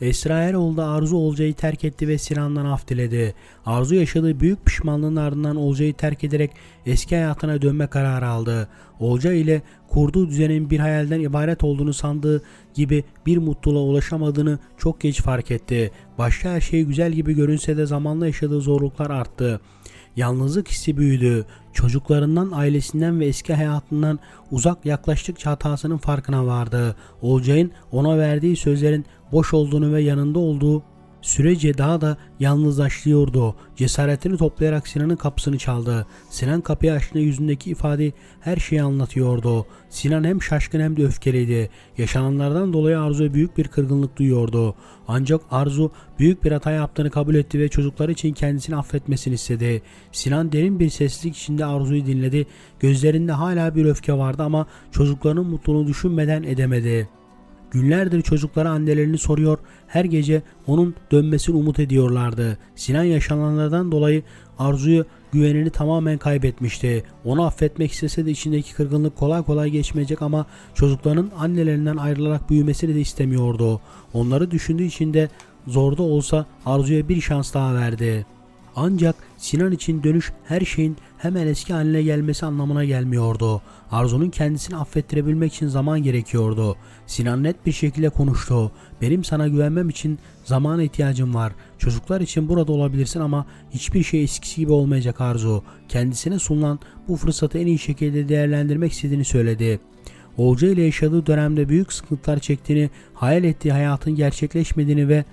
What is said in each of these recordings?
Esra Eroğlu Arzu Olcay'ı terk etti ve Sinan'dan af diledi. Arzu yaşadığı büyük pişmanlığın ardından Olcay'ı terk ederek eski hayatına dönme kararı aldı. Olcay ile kurduğu düzenin bir hayalden ibaret olduğunu sandığı gibi bir mutluluğa ulaşamadığını çok geç fark etti. Başta her şey güzel gibi görünse de zamanla yaşadığı zorluklar arttı. Yalnızlık hissi büyüdü. Çocuklarından, ailesinden ve eski hayatından uzak yaklaştıkça hatasının farkına vardı. Olcay'ın ona verdiği sözlerin boş olduğunu ve yanında olduğu sürece daha da yalnızlaşıyordu. Cesaretini toplayarak Sinan'ın kapısını çaldı. Sinan kapıyı açtığında yüzündeki ifade her şeyi anlatıyordu. Sinan hem şaşkın hem de öfkeliydi. Yaşananlardan dolayı Arzu'ya büyük bir kırgınlık duyuyordu. Ancak Arzu büyük bir hata yaptığını kabul etti ve çocukları için kendisini affetmesini istedi. Sinan derin bir sessizlik içinde Arzu'yu dinledi. Gözlerinde hala bir öfke vardı ama çocuklarının mutluluğunu düşünmeden edemedi. Günlerdir çocuklara annelerini soruyor, her gece onun dönmesini umut ediyorlardı. Sinan yaşananlardan dolayı Arzu'yu güvenini tamamen kaybetmişti. Onu affetmek istese de içindeki kırgınlık kolay kolay geçmeyecek ama çocukların annelerinden ayrılarak büyümesini de istemiyordu. Onları düşündüğü için de zorda olsa Arzu'ya bir şans daha verdi. Ancak Sinan için dönüş her şeyin hemen eski haline gelmesi anlamına gelmiyordu. Arzu'nun kendisini affettirebilmek için zaman gerekiyordu. Sinan net bir şekilde konuştu. Benim sana güvenmem için zamana ihtiyacım var. Çocuklar için burada olabilirsin ama hiçbir şey eskisi gibi olmayacak Arzu. Kendisine sunulan bu fırsatı en iyi şekilde değerlendirmek istediğini söyledi. Olca ile yaşadığı dönemde büyük sıkıntılar çektiğini, hayal ettiği hayatın gerçekleşmediğini ve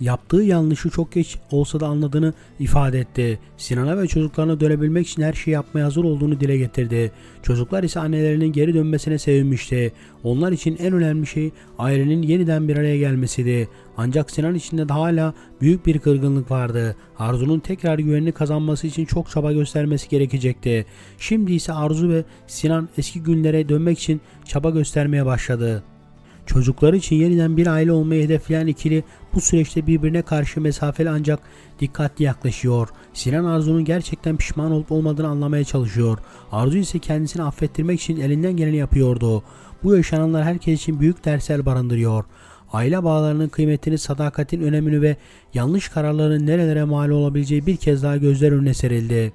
Yaptığı yanlışı çok geç olsa da anladığını ifade etti. Sinan'a ve çocuklarına dönebilmek için her şeyi yapmaya hazır olduğunu dile getirdi. Çocuklar ise annelerinin geri dönmesine sevinmişti. Onlar için en önemli şey ailenin yeniden bir araya gelmesiydi. Ancak Sinan içinde de hala büyük bir kırgınlık vardı. Arzu'nun tekrar güvenini kazanması için çok çaba göstermesi gerekecekti. Şimdi ise Arzu ve Sinan eski günlere dönmek için çaba göstermeye başladı. Çocuklar için yeniden bir aile olmayı hedefleyen ikili bu süreçte birbirine karşı mesafeli ancak dikkatli yaklaşıyor. Sinan Arzu'nun gerçekten pişman olup olmadığını anlamaya çalışıyor. Arzu ise kendisini affettirmek için elinden geleni yapıyordu. Bu yaşananlar herkes için büyük dersler barındırıyor. Aile bağlarının kıymetini, sadakatin önemini ve yanlış kararların nerelere mal olabileceği bir kez daha gözler önüne serildi.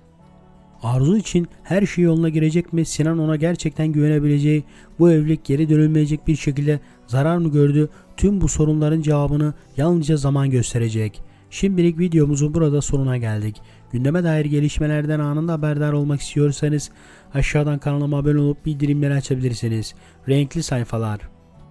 Arzu için her şey yoluna girecek mi? Sinan ona gerçekten güvenebileceği bu evlilik geri dönülmeyecek bir şekilde zarar mı gördü? Tüm bu sorunların cevabını yalnızca zaman gösterecek. Şimdilik videomuzun burada sonuna geldik. Gündeme dair gelişmelerden anında haberdar olmak istiyorsanız aşağıdan kanalıma abone olup bildirimleri açabilirsiniz. Renkli sayfalar.